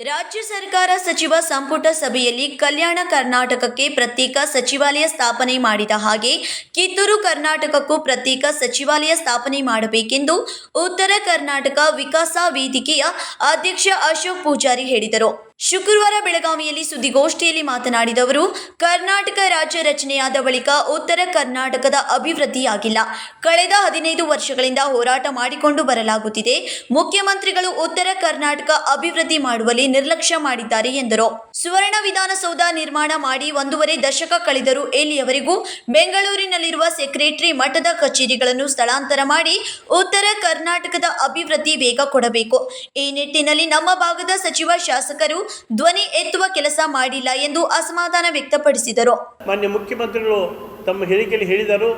ರಾಜ್ಯ ಸರ್ಕಾರ ಸಚಿವ ಸಂಪುಟ ಸಭೆಯಲ್ಲಿ ಕಲ್ಯಾಣ ಕರ್ನಾಟಕಕ್ಕೆ ಪ್ರತ್ಯೇಕ ಸಚಿವಾಲಯ ಸ್ಥಾಪನೆ ಮಾಡಿದ ಹಾಗೆ ಕಿತ್ತೂರು ಕರ್ನಾಟಕಕ್ಕೂ ಪ್ರತ್ಯೇಕ ಸಚಿವಾಲಯ ಸ್ಥಾಪನೆ ಮಾಡಬೇಕೆಂದು ಉತ್ತರ ಕರ್ನಾಟಕ ವಿಕಾಸ ವೇದಿಕೆಯ ಅಧ್ಯಕ್ಷ ಅಶೋಕ್ ಪೂಜಾರಿ ಹೇಳಿದರು. ಶುಕ್ರವಾರ ಬೆಳಗಾವಿಯಲ್ಲಿ ಸುದ್ದಿಗೋಷ್ಠಿಯಲ್ಲಿ ಮಾತನಾಡಿದ ಅವರು, ಕರ್ನಾಟಕ ರಾಜ್ಯ ರಚನೆಯಾದ ಬಳಿಕ ಉತ್ತರ ಕರ್ನಾಟಕದ ಅಭಿವೃದ್ಧಿಯಾಗಿಲ್ಲ. ಕಳೆದ ಹದಿನೈದು ವರ್ಷಗಳಿಂದ ಹೋರಾಟ ಮಾಡಿಕೊಂಡು ಬರಲಾಗುತ್ತಿದೆ. ಮುಖ್ಯಮಂತ್ರಿಗಳು ಉತ್ತರ ಕರ್ನಾಟಕ ಅಭಿವೃದ್ಧಿ ಮಾಡುವಲ್ಲಿ ನಿರ್ಲಕ್ಷ್ಯ ಮಾಡಿದ್ದಾರೆ ಎಂದರು. ಸುವರ್ಣ ವಿಧಾನಸೌಧ ನಿರ್ಮಾಣ ಮಾಡಿ ಒಂದೂವರೆ ದಶಕ ಕಳೆದರೂ ಎಲ್ಲಿಯವರೆಗೂ ಬೆಂಗಳೂರಿನಲ್ಲಿರುವ ಸೆಕ್ರೆಟರಿ ಮಠದ ಕಚೇರಿಗಳನ್ನು ಸ್ಥಳಾಂತರ ಮಾಡಿ ಉತ್ತರ ಕರ್ನಾಟಕದ ಅಭಿವೃದ್ಧಿ ವೇಗ ಕೊಡಬೇಕು. ಈ ನಿಟ್ಟಿನಲ್ಲಿ ನಮ್ಮ ಭಾಗದ ಸಚಿವ ಶಾಸಕರು ಧ್ವನಿ ಎತ್ತುವ ಕೆಲಸ ಮಾಡಿಲ್ಲ ಎಂದು ಅಸಮಾಧಾನ ವ್ಯಕ್ತಪಡಿಸಿದರು. ಮಾನ್ಯ ಮುಖ್ಯಮಂತ್ರಿಗಳು ತಮ್ಮ ಹೇಳಿಕೆಯಲ್ಲಿ ಹೇಳಿದರು,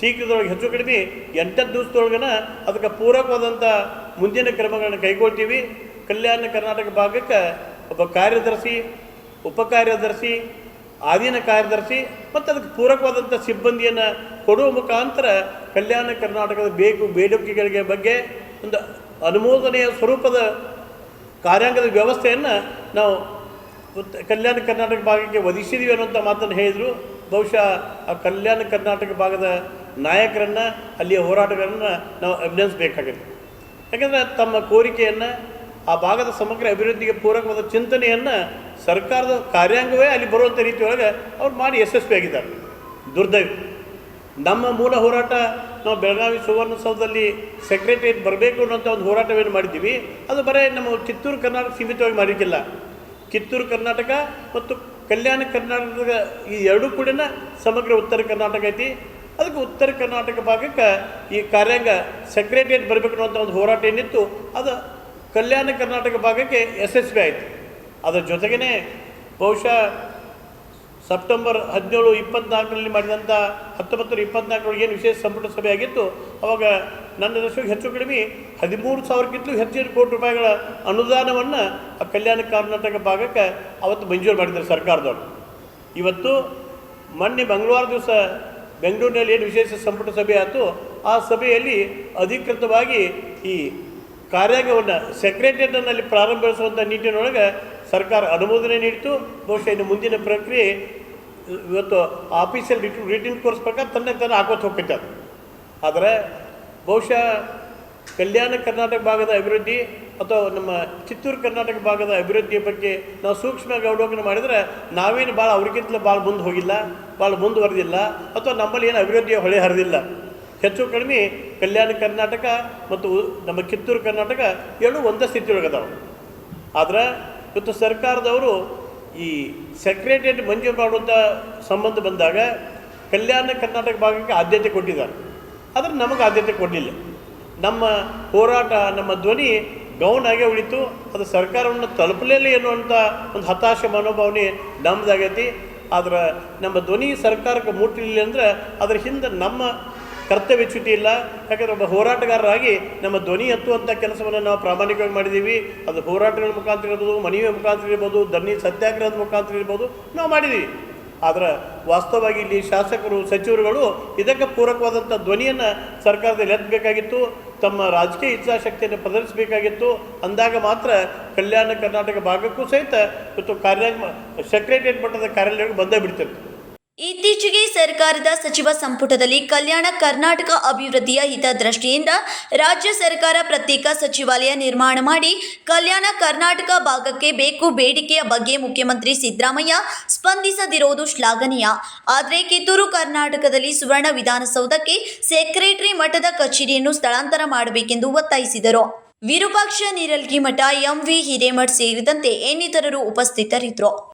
ಶೀಘ್ರದೊಳಗೆ ಹೆಚ್ಚು ಕಡಿಮೆ ಎಂಟತ್ತು ದಿವಸದೊಳಗನ ಅದಕ್ಕೆ ಪೂರಕವಾದಂಥ ಮುಂದಿನ ಕ್ರಮಗಳನ್ನು ಕೈಗೊಳ್ತೀವಿ. ಕಲ್ಯಾಣ ಕರ್ನಾಟಕ ಭಾಗಕ್ಕೆ ಒಬ್ಬ ಕಾರ್ಯದರ್ಶಿ, ಉಪ ಕಾರ್ಯದರ್ಶಿ, ಆಧೀನ ಕಾರ್ಯದರ್ಶಿ ಮತ್ತು ಅದಕ್ಕೆ ಪೂರಕವಾದಂಥ ಸಿಬ್ಬಂದಿಯನ್ನು ಕೊಡುವ ಮುಖಾಂತರ ಕಲ್ಯಾಣ ಕರ್ನಾಟಕದ ಬೇಕು ಬೇಡಿಕೆಗಳಿಗೆ ಬಗ್ಗೆ ಒಂದು ಅನುಮೋದನೆಯ ಸ್ವರೂಪದ ಕಾರ್ಯಾಂಗದ ವ್ಯವಸ್ಥೆಯನ್ನು ನಾವು ಕಲ್ಯಾಣ ಕರ್ನಾಟಕ ಭಾಗಕ್ಕೆ ಒದಗಿಸಿದೀವಿ ಅನ್ನೋಂಥ ಮಾತನ್ನು ಹೇಳಿದರು. ಬಹುಶಃ ಆ ಕಲ್ಯಾಣ ಕರ್ನಾಟಕ ಭಾಗದ ನಾಯಕರನ್ನು, ಅಲ್ಲಿಯ ಹೋರಾಟಗಳನ್ನು ನಾವು ಅಭಿನಂದಿಸಬೇಕಾಗಿದೆ ಯಾಕೆಂದರೆ ತಮ್ಮ ಕೋರಿಕೆಯನ್ನು, ಆ ಭಾಗದ ಸಮಗ್ರ ಅಭಿವೃದ್ಧಿಗೆ ಪೂರಕವಾದ ಚಿಂತನೆಯನ್ನು ಸರ್ಕಾರದ ಕಾರ್ಯಾಂಗವೇ ಅಲ್ಲಿ ಬರುವಂಥ ರೀತಿಯೊಳಗೆ ಅವ್ರು ಮಾಡಿ ಯಶಸ್ವಿಯಾಗಿದ್ದಾರೆ. ದುರ್ದೈವ. ನಮ್ಮ ಮೂಲ ಹೋರಾಟ, ನಾವು ಬೆಳಗಾವಿ ಸುವರ್ಣಸೌಧದಲ್ಲಿ ಸೆಕ್ರೆಟರಿಯೇಟ್ ಬರಬೇಕು ಅನ್ನೋಂಥ ಒಂದು ಹೋರಾಟವೇನು ಮಾಡಿದ್ದೀವಿ, ಅದು ಬರೀ ನಮ್ಮ ಕಿತ್ತೂರು ಕರ್ನಾಟಕ ಸೀಮಿತವಾಗಿ ಮಾಡಿದ್ದಿಲ್ಲ. ಕಿತ್ತೂರು ಕರ್ನಾಟಕ ಮತ್ತು ಕಲ್ಯಾಣ ಕರ್ನಾಟಕದ ಈ ಎರಡೂ ಕೂಡ ಸಮಗ್ರ ಉತ್ತರ ಕರ್ನಾಟಕ ಐತಿ. ಅದಕ್ಕೆ ಉತ್ತರ ಕರ್ನಾಟಕ ಭಾಗಕ್ಕೆ ಈ ಕಾರ್ಯಾಂಗ ಸೆಕ್ರೆಟರಿಯೇಟ್ ಬರಬೇಕು ಅನ್ನೋಂಥ ಒಂದು ಹೋರಾಟ ಏನಿತ್ತು, ಅದು ಕಲ್ಯಾಣ ಕರ್ನಾಟಕ ಭಾಗಕ್ಕೆ ಯಶಸ್ವಿ ಆಯಿತು. ಅದರ ಜೊತೆಗೇ ಬಹುಶಃ ಸೆಪ್ಟೆಂಬರ್ ಹದಿನೇಳು ಇಪ್ಪತ್ನಾಲ್ಕರಲ್ಲಿ ಮಾಡಿದಂಥ ಹತ್ತೊಂಬತ್ತು ಇಪ್ಪತ್ನಾಲ್ಕರೊಳಗೆ ಏನು ವಿಶೇಷ ಸಂಪುಟ ಸಭೆ ಆಗಿತ್ತು, ಅವಾಗ ನನ್ನ ದಶಕ್ಕೆ ಹೆಚ್ಚು ಕಡಿಮೆ ಹದಿಮೂರು ಸಾವಿರಕ್ಕಿಂತಲೂ ಹೆಚ್ಚಿನ ಕೋಟಿ ರೂಪಾಯಿಗಳ ಅನುದಾನವನ್ನು ಆ ಕಲ್ಯಾಣ ಕರ್ನಾಟಕ ಭಾಗಕ್ಕೆ ಅವತ್ತು ಮಂಜೂರು ಮಾಡಿದ್ದಾರೆ ಸರ್ಕಾರದವರು. ಇವತ್ತು ಮೊನ್ನೆ ಮಂಗಳವಾರ ದಿವಸ ಬೆಂಗಳೂರಿನಲ್ಲಿ ಏನು ವಿಶೇಷ ಸಂಪುಟ ಸಭೆ ಆಯಿತು, ಆ ಸಭೆಯಲ್ಲಿ ಅಧಿಕೃತವಾಗಿ ಈ ಕಾರ್ಯಾಂಗವನ್ನು ಸೆಕ್ರೆಟರಿಯೇಟ್ನಲ್ಲಿ ಪ್ರಾರಂಭಿಸುವಂಥ ನಿಟ್ಟಿನೊಳಗೆ ಸರ್ಕಾರ ಅನುಮೋದನೆ ನೀಡಿತು ಬಹುಶಃ ಇನ್ನು ಮುಂದಿನ ಪ್ರಕ್ರಿಯೆ ಇವತ್ತು ಆಫೀಸಲ್ಲಿ ರಿಟ್, ರಿಟರ್ನ್ ಕೋರ್ಸ್ ಪ್ರಕಾರ ತನ್ನ ತಾನೇ ಹಾಕೋತ ಹೋಗ್ತೈತೆ ಆದರೆ ಬಹುಶಃ ಕಲ್ಯಾಣ ಕರ್ನಾಟಕ ಭಾಗದ ಅಭಿವೃದ್ಧಿ ಅಥವಾ ನಮ್ಮ ಚಿತ್ತೂರು ಕರ್ನಾಟಕ ಭಾಗದ ಅಭಿವೃದ್ಧಿಯ ಬಗ್ಗೆ ನಾವು ಸೂಕ್ಷ್ಮವಾಗಿ ಅವಲೋಕನ ಮಾಡಿದರೆ ನಾವೇನು ಭಾಳ ಅವ್ರಿಗಿಂತಲೂ ಭಾಳ ಮುಂದೆ ಹೋಗಿಲ್ಲ, ಭಾಳ ಮುಂದುವರೆದಿಲ್ಲ ಅಥವಾ ನಮ್ಮಲ್ಲಿ ಏನು ಅಭಿವೃದ್ಧಿಯ ಹೊಳೆ ಹರಿದಿಲ್ಲ. ಹೆಚ್ಚು ಕಡಿಮೆ ಕಲ್ಯಾಣ ಕರ್ನಾಟಕ ಮತ್ತು ನಮ್ಮ ಕಿತ್ತೂರು ಕರ್ನಾಟಕ ಎರಡೂ ಒಂದೇ ಸ್ಥಿತಿಯೊಳಗದಾವೆ ಆದರೆ ಇವತ್ತು ಸರ್ಕಾರದವರು ಈ ಸೆಕ್ರೆಟರಿಯೇಟ್ ಮಂಜೂರು ಮಾಡುವಂಥ ಸಂಬಂಧ ಬಂದಾಗ ಕಲ್ಯಾಣ ಕರ್ನಾಟಕ ಭಾಗಕ್ಕೆ ಆದ್ಯತೆ ಕೊಟ್ಟಿದ್ದಾರೆ. ಆದರೆ ನಮಗೆ ಆದ್ಯತೆ ಕೊಡಲಿಲ್ಲ. ನಮ್ಮ ಹೋರಾಟ, ನಮ್ಮ ಧ್ವನಿ ಗೌನ್ ಆಗೇ ಉಳಿತು. ಅದು ಸರ್ಕಾರವನ್ನು ತಲುಪಲಿಲ್ಲ ಎನ್ನುವಂಥ ಒಂದು ಹತಾಶ ಮನೋಭಾವನೆ ನಮ್ಮದಾಗೈತಿ ಆದ್ರೆ ನಮ್ಮ ಧ್ವನಿ ಸರ್ಕಾರಕ್ಕೆ ಮುಟ್ಟಲಿಲ್ಲ ಅಂದ್ರೆ ಅದರ ಹಿಂದೆ ನಮ್ಮ ಕರ್ತವ್ಯಚ್ಯುತಿ ಇಲ್ಲ. ಯಾಕಂದ್ರೆ ಒಬ್ಬ ಹೋರಾಟಗಾರರಾಗಿ ನಮ್ಮ ಧ್ವನಿ ಎತ್ತುವಂಥ ಕೆಲಸವನ್ನು ನಾವು ಪ್ರಾಮಾಣಿಕವಾಗಿ ಮಾಡಿದ್ದೀವಿ. ಅದು ಹೋರಾಟಗಳ ಮುಖಾಂತರ ಇರ್ಬೋದು ಮನೆಯ ಮುಖಾಂತರ ಇರ್ಬೋದು ಧ್ವನಿ ಸತ್ಯಾಗ್ರಹದ ಮುಖಾಂತರ ಇರ್ಬೋದು, ನಾವು ಮಾಡಿದ್ದೀವಿ. ಆದರೆ ವಾಸ್ತವವಾಗಿ ಇಲ್ಲಿ ಶಾಸಕರು, ಸಚಿವರುಗಳು ಇದಕ್ಕೆ ಪೂರಕವಾದಂಥ ಧ್ವನಿಯನ್ನು ಸರ್ಕಾರದಲ್ಲಿ ಎತ್ತಬೇಕಾಗಿತ್ತು. ತಮ್ಮ ರಾಜಕೀಯ ಇಚ್ಛಾಶಕ್ತಿಯನ್ನು ಪ್ರದರ್ಶಿಸಬೇಕಾಗಿತ್ತು ಅಂದಾಗ ಮಾತ್ರ ಕಲ್ಯಾಣ ಕರ್ನಾಟಕ ಭಾಗಕ್ಕೂ ಸಹಿತ ಇವತ್ತು ಕಾರ್ಯ ಸೆಕ್ರೆಟರಿಯೇಟ್ ಮಟ್ಟದ ಕಾರ್ಯಾಲಯಕ್ಕೆ ಬಂದೇ ಬಿಡ್ತಿತ್ತು. ಇತ್ತೀಚೆಗೆ ಸರ್ಕಾರದ ಸಚಿವ ಸಂಪುಟದಲ್ಲಿ ಕಲ್ಯಾಣ ಕರ್ನಾಟಕ ಅಭಿವೃದ್ಧಿಯ ಹಿತದೃಷ್ಟಿಯಿಂದ ರಾಜ್ಯ ಸರ್ಕಾರ ಪ್ರತ್ಯೇಕ ಸಚಿವಾಲಯ ನಿರ್ಮಾಣ ಮಾಡಿ ಕಲ್ಯಾಣ ಕರ್ನಾಟಕ ಭಾಗಕ್ಕೆ ಬೇಕು ಬೇಡಿಕೆಯ ಬಗ್ಗೆ ಮುಖ್ಯಮಂತ್ರಿ ಸಿದ್ದರಾಮಯ್ಯ ಸ್ಪಂದಿಸದಿರುವುದು ಶ್ಲಾಘನೀಯ. ಆದರೆ ಕಿತ್ತೂರು ಕರ್ನಾಟಕದಲ್ಲಿ ಸುವರ್ಣ ವಿಧಾನಸೌಧಕ್ಕೆ ಸೆಕ್ರೆಟರಿ ಮಠದ ಕಚೇರಿಯನ್ನು ಸ್ಥಳಾಂತರ ಮಾಡಬೇಕೆಂದು ಒತ್ತಾಯಿಸಿದರು. ವಿರೂಪಾಕ್ಷ ನೀರಲ್ಗಿ ಮಠ, ಎಂವಿ ಹಿರೇಮಠ್ ಸೇರಿದಂತೆ ಇನ್ನಿತರರು ಉಪಸ್ಥಿತರಿದ್ದರು.